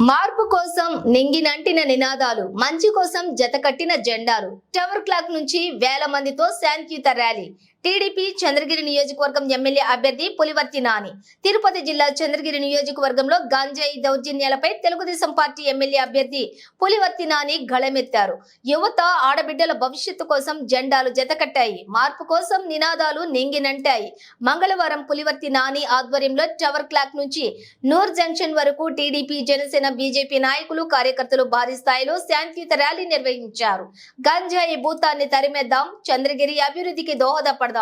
మార్పు కోసం నింగినంటిన నినాదాలు మంచి కోసం జతకట్టిన జెండాలు. టవర్ క్లాక్ నుంచి వేల మందితో శాంతియుత ర్యాలీ. టీడీపీ చంద్రగిరి నియోజకవర్గం ఎమ్మెల్యే అభ్యర్థి పులివర్తి నాని. తిరుపతి జిల్లా చంద్రగిరి నియోజకవర్గంలో గంజాయి దౌర్జన్యాలపై తెలుగుదేశం పార్టీ ఎమ్మెల్యే అభ్యర్థి పులివర్తి నాని గళమెత్తారు. యువత ఆడబిడ్డల భవిష్యత్తు కోసం జెండాలు జతకట్టాయి. మార్పు కోసం నినాదాలు నింగినంటాయి. మంగళవారం పులివర్తి నాని ఆధ్వర్యంలో టవర్ క్లాక్ నుంచి నూర్ జంక్షన్ వరకు టీడీపీ జనసేన బీజేపీ నాయకులు కార్యకర్తలు భారీ స్థాయిలో శాంతియుత ర్యాలీ నిర్వహించారు. గంజాయి భూతాన్ని తరిమేద్దాం చంద్రగిరి అభివృద్ధికి దోహదపడదాం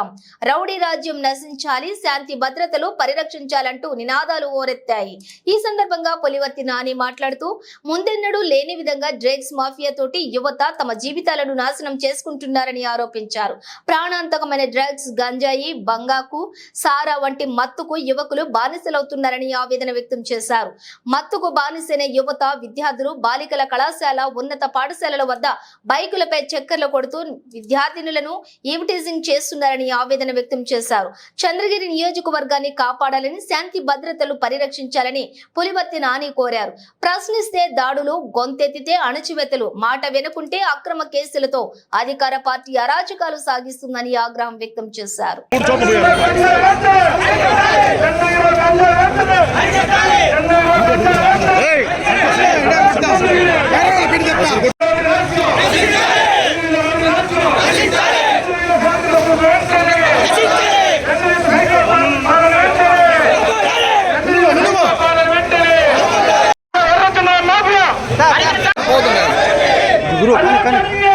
రౌడీ రాజ్యం నశించాలి శాంతి భద్రతలు పరిరక్షించాలంటూ నినాదాలు ఓరెత్తాయి ఈ సందర్భంగా పులివర్తి నాని మాట్లాడుతూ ముందెన్నడూ లేని విధంగా డ్రగ్స్ మాఫియా తోటి యువత తమ జీవితాలను నాశనం చేసుకుంటున్నారని ఆరోపించారు. ప్రాణాంతకమైన డ్రగ్స్ గంజాయి బంగాకు సారా వంటి మత్తుకు యువకులు బానిసలవుతున్నారని ఆవేదన వ్యక్తం చేశారు. మత్తుకు బానిసైన యువత విద్యార్థులు బాలికల కళాశాల ఉన్నత పాఠశాలల వద్ద బైకులపై చక్కర్లు కొడుతూ విద్యార్థినులను ఈవిటైజింగ్ చేస్తున్నారని ఆవేదన వ్యక్తం చేశారు. చంద్రగిరి నియోజకవర్గాన్ని కాపాడాలని శాంతి భద్రతలు పరిరక్షించాలని పులివర్తి నాని కోరారు. ప్రశ్నిస్తే దాడులు గొంతెత్తితే అణచివేతలు మాట వినకుంటే అక్రమ కేసులతో అధికార పార్టీ అరాచకాలు సాగిస్తుందని ఆగ్రహం వ్యక్తం చేశారు. গুরু কানে কানে